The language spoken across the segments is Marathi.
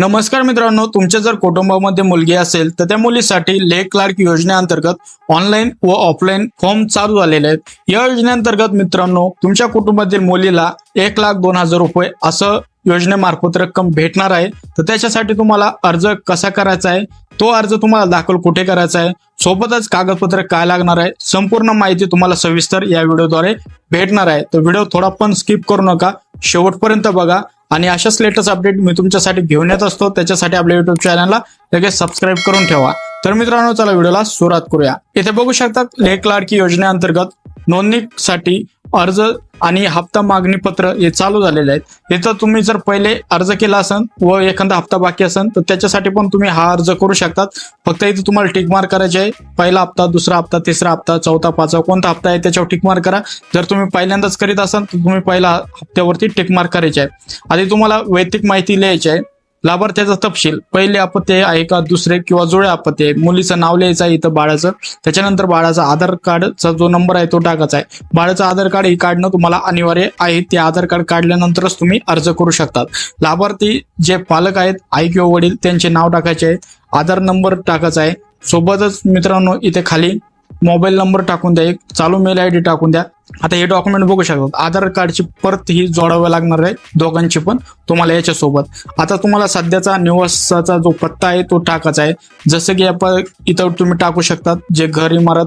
नमस्कार मित्रांनो तुमच्या जर कुटुंबामध्ये मुलगी असेल तर त्या मुलीसाठी लेख क्लार्क योजनेअंतर्गत ऑनलाईन व ऑफलाईन फॉर्म चालू झालेले आहेत. या योजनेअंतर्गत मित्रांनो तुमच्या कुटुंबातील मुलीला एक लाख दोन हजार रुपये असं योजनेमार्फत रक्कम भेटणार आहे. तर त्याच्यासाठी तुम्हाला अर्ज कसा करायचा आहे? तो अर्ज तुम्हाला दाखल कुठे करायचा आहे? सोबतच कागदपत्र काय लागणार आहे? संपूर्ण माहिती तुम्हाला सविस्तर या व्हिडिओद्वारे भेटणार आहे. तर व्हिडिओ थोडा पण स्किप करू नका. शेवटपर्यंत बघा. आणि अशाच लेटेस्ट अपडेट मी तुमच्यासाठी घेऊन येत असतो. त्याच्यासाठी आपल्या युट्यूब चॅनलला लगेच सबस्क्राईब करून ठेवा. तर मित्रांनो चला व्हिडिओला सुरुवात करूया. इथे बघू शकता लेख लाडकी योजनेअंतर्गत नोंदणीसाठी अर्ज आणि हप्ता मागणी पत्र हे चालू झालेले आहेत. इथं तुम्ही जर पहिले अर्ज केला असेल व एखादा हप्ता बाकी असेल तर त्याच्यासाठी पण तुम्ही हा अर्ज करू शकतात. फक्त इथे तुम्हाला टिक मार्क करायचे आहे. पहिला हप्ता दुसरा हप्ता तिसरा हप्ता चौथा पाचवा कोणता हप्ता आहे त्याच्यावर टिक मार्क करा. जर तुम्ही पहिल्यांदाच करीत असाल तर तुम्ही पहिला हप्त्यावरती टिक मार्क करायचे आहे. आधी तुम्हाला वैयक्तिक माहिती लिहायची आहे. लाभार्थ्याचा तपशील पहिले अपत्य आहे का दुसरे किंवा जुळे अपत्य आहे. मुलीचं नाव लिहायचं आहे इथं बाळाचं. त्याच्यानंतर बाळाचा आधार कार्डचा जो नंबर आहे तो टाकायचा आहे. बाळाचं आधार कार्ड ही काढणं तुम्हाला अनिवार्य आहे. ते आधार कार्ड काढल्यानंतरच तुम्ही अर्ज करू शकतात. लाभार्थी जे पालक आहेत आई किंवा वडील त्यांचे नाव टाकायचे आहे. आधार नंबर टाकायचा आहे. सोबतच मित्रांनो इथे खाली मोबाईल नंबर टाकून द्या. एक चालू मेल आय डी टाकून द्या. आता हे डॉक्युमेंट बघू शकतात आधार कार्डची परत ही जोडावं लागणार आहे दोघांची पण तुम्हाला याच्यासोबत. आता तुम्हाला सध्याचा निवासाचा जो पत्ता आहे तो टाकायचा आहे. जसं की आपण इथं तुम्ही टाकू शकतात जे घर इमारत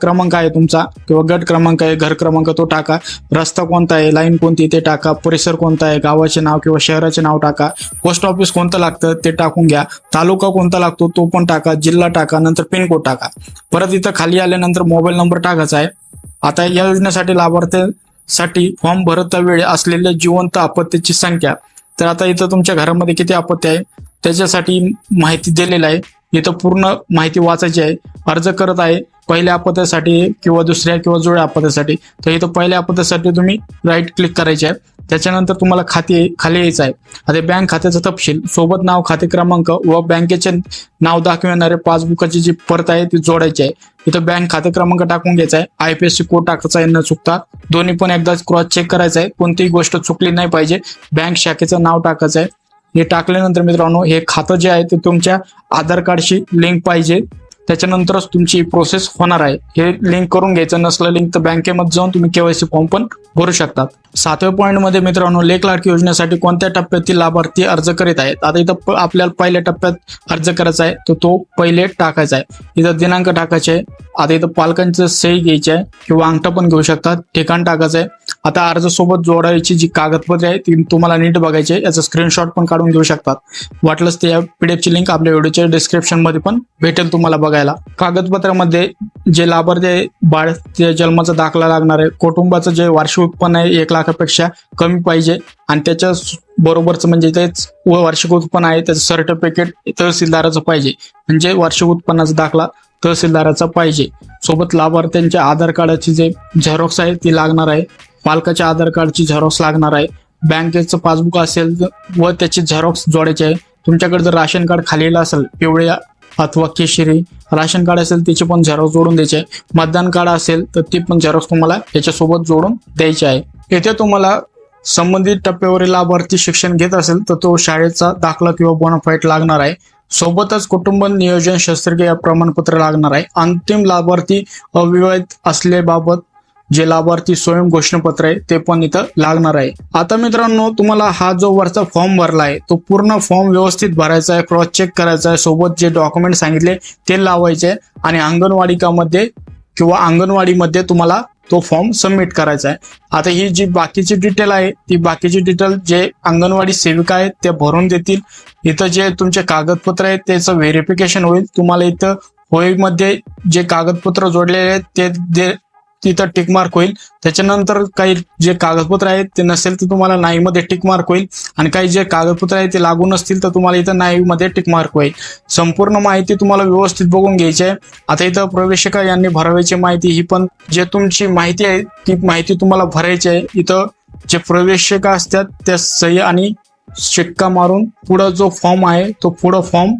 क्रमांक आहे तुमचा किंवा गट क्रमांक आहे घर क्रमांक तो टाका. रस्ता कोणता आहे लाईन कोणती ते टाका. परिसर कोणता आहे गावाचे नाव किंवा शहराचे नाव टाका. पोस्ट ऑफिस कोणतं लागतं ते टाकून घ्या. तालुका कोणता लागतो तो पण टाका. जिल्हा टाका नंतर पिनकोड टाका. परत इथं खाली आल्यानंतर मोबाईल नंबर टाकायचा आहे. आता या योजनेसाठी लाभार्थ्यांसाठी फॉर्म भरता वेळी असलेल्या जिवंत आपत्तीची संख्या. तर आता इथं तुमच्या घरामध्ये किती आपत्ती आहे? त्याच्यासाठी माहिती दिलेली आहे. इथं पूर्ण माहिती वाचायची आहे. अर्ज करत आहे. पहिल्या आपत्यासाठी किंवा दुसऱ्या किंवा जुळ्या आपत्यासाठी तर इथं पहिल्या आपत्यासाठी तुम्ही राईट क्लिक करायचे आहे त्याच्यानंतर तुम्हाला खाते खाली यायचं आहे. आता बँक खात्याचा तपशील सोबत नाव खाते क्रमांक व बँकेचे नाव दाखविणारे पासबुकाची जी परत आहे ती जोडायची आहे. इथं बँक खाते क्रमांक टाकून घ्यायचा आहे. आयपीएससी कोड टाकायचा आहे न चुकता. दोन्ही पण एकदाच क्रॉस चेक करायचा आहे. कोणतीही गोष्ट चुकली नाही पाहिजे. बँक शाखेचं नाव टाकायचं आहे. हे टाकल्यानंतर मित्रांनो हे खातं जे आहे ते तुमच्या आधार कार्डशी लिंक पाहिजे. त्याच्यानंतरच तुमची प्रोसेस होणार आहे. हे लिंक करून घ्यायचं नसलं लिंक तर बँकेमध्ये जाऊन तुम्ही केवायसी फॉर्म पण भरू शकतात. सातव्या पॉईंटमध्ये मित्रांनो लेख लाडकी योजनेसाठी कोणत्या टप्प्यातील लाभार्थी अर्ज करीत आहेत? आता इथं आपल्याला पहिल्या टप्प्यात अर्ज करायचा आहे तर तो पहिले टाकायचा आहे. इथं दिनांक टाकायचे आहे. आता इथं पालकांचं सही घ्यायची आहे किंवा अंगठा पण घेऊ शकतात ठिकाण टाकायचं आहे. आता अर्ज सोबत जोडायची जी कागदपत्रे आहे ती तुम्हाला नीट बघायची याचं स्क्रीनशॉट पण काढून घेऊ शकतात. वाटलंच ते या पीडीएफची लिंक आपल्या व्हिडिओच्या डिस्क्रिप्शनमध्ये पण भेटेल तुम्हाला बघायला. कागदपत्रामध्ये जे लाभार्थी आहे, बाळ ते जन्माचा दाखला लागणार आहे कुटुंबाचं जे वार्षिक उत्पन्न आहे एक लाखापेक्षा कमी पाहिजे. आणि त्याच्या बरोबरचं बरोबरच म्हणजे तेच व वार्षिक उत्पन्न आहे त्याचं सर्टिफिकेट तहसीलदाराचं पाहिजे. म्हणजे वार्षिक उत्पन्नाचा दाखला तहसीलदाराचा पाहिजे. सोबत लाभार्थ्यांच्या आधार कार्डाची जे झेरॉक्स आहे ती लागणार आहे. मालकाच्या आधार कार्डची झेरॉक्स लागणार आहे. बँकेचं पासबुक असेल तर- व त्याची झेरॉक्स जोडायची आहे. तुमच्याकडे जर राशन कार्ड खालीला असेल पिवळ्या अथवा केशरी राशन कार्ड असेल त्याचे पण झेरॉक्स जोडून द्यायचे आहे. मतदान कार्ड असेल तर ते पण झेरॉक्स तुम्हाला याच्यासोबत जोडून द्यायचे आहे. येथे तुम्हाला संबंधित टप्प्यावरील लाभार्थी शिक्षण घेत असेल तर तो शाळेचा दाखला किंवा बोनाफाईट लागणार आहे. सोबतच कुटुंब नियोजन शस्त्रक्रिया प्रमाणपत्र लागणार आहे. अंतिम लाभार्थी अविवाहित असल्याबाबत जे लाभार्थी स्वयं घोषणापत्र आहे ते पण इथं लागणार आहे. आता मित्रांनो तुम्हाला हा जो वरचा फॉर्म भरला आहे तो पूर्ण फॉर्म व्यवस्थित भरायचा आहे क्रॉस चेक करायचा आहे सोबत जे डॉक्युमेंट सांगितले ते लावायचे आणि अंगणवाडिकामध्ये किंवा अंगणवाडीमध्ये तुम्हाला तो फॉर्म सबमिट करायचा आहे. आता ही जी बाकीची डिटेल आहे ती बाकीची डिटेल जे अंगणवाडी सेविका आहेत ते भरून देतील. इथं जे तुमचे कागदपत्र आहेत त्याचं व्हेरिफिकेशन होईल. तुम्हाला इथं होईमध्ये जे कागदपत्र जोडलेले आहेत ते तिथं टिक मार्क होईल. त्याच्यानंतर काही जे कागदपत्र आहेत ते नसेल तर तुम्हाला नाही मध्ये टिक मार्क होईल. आणि काही जे कागदपत्र आहेत ते लागू नसतील तर तुम्हाला इथं नाही मध्ये टिक मार्क होईल. संपूर्ण माहिती तुम्हाला व्यवस्थित बघून घ्यायची आहे. आता इथं प्रवेशिका यांनी भरावायची माहिती ही पण जे तुमची माहिती आहे ती माहिती तुम्हाला भरायची आहे. इथं जे प्रवेशिका असतात त्या सही आणि शिक्का मारून पुढं जो फॉर्म आहे तो पुढं फॉर्म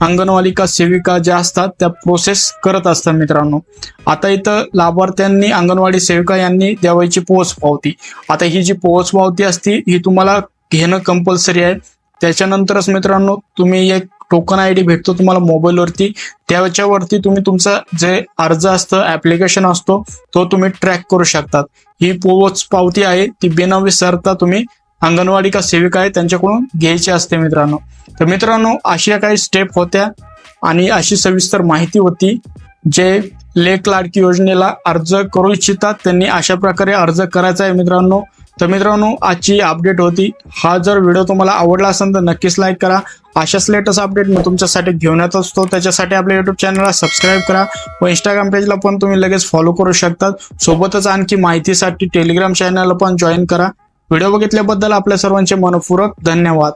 अंगणवालिका सेविका ज्या असतात त्या प्रोसेस करत असतात मित्रांनो. आता इथं लाभार्थ्यांनी अंगणवाडी सेविका यांनी द्यावायची पोच पावती. आता ही जी पोच पावती असती ही तुम्हाला घेणं कंपल्सरी आहे. त्याच्यानंतरच मित्रांनो तुम्ही एक टोकन आय डी भेटतो तुम्हाला मोबाईलवरती. त्याच्यावरती तुम्ही तुमचा जे अर्ज असतं ऍप्लिकेशन असतो तो तुम्ही ट्रॅक करू शकतात. ही पोच पावती आहे ती बिना विसरता तुम्ही अंगणवाडी का सेविका आहे त्यांच्याकडून घ्यायची असते मित्रांनो. तर मित्रांनो अशा काही स्टेप होत्या आणि अशी सविस्तर माहिती होती जे लेख लाडकी योजनेला अर्ज करू इच्छितात त्यांनी अशा प्रकारे अर्ज करायचा आहे मित्रांनो. तर मित्रांनो आजची अपडेट होती. हा जर व्हिडिओ तुम्हाला आवडला असेल तर नक्कीच लाईक करा. अशाच लेटेस्ट अपडेट मी तुमच्यासाठी घेऊन येत असतो. त्याच्यासाठी आपल्या युट्यूब चॅनलला सबस्क्राईब करा. व इंस्टाग्राम पेजला पण तुम्ही लगेच फॉलो करू शकतात. सोबतच आणखी माहितीसाठी टेलिग्राम चॅनलला पण जॉईन करा. व्हिडिओ बघितल्याबद्दल आपल्या सर्वांचे मनपूरक धन्यवाद.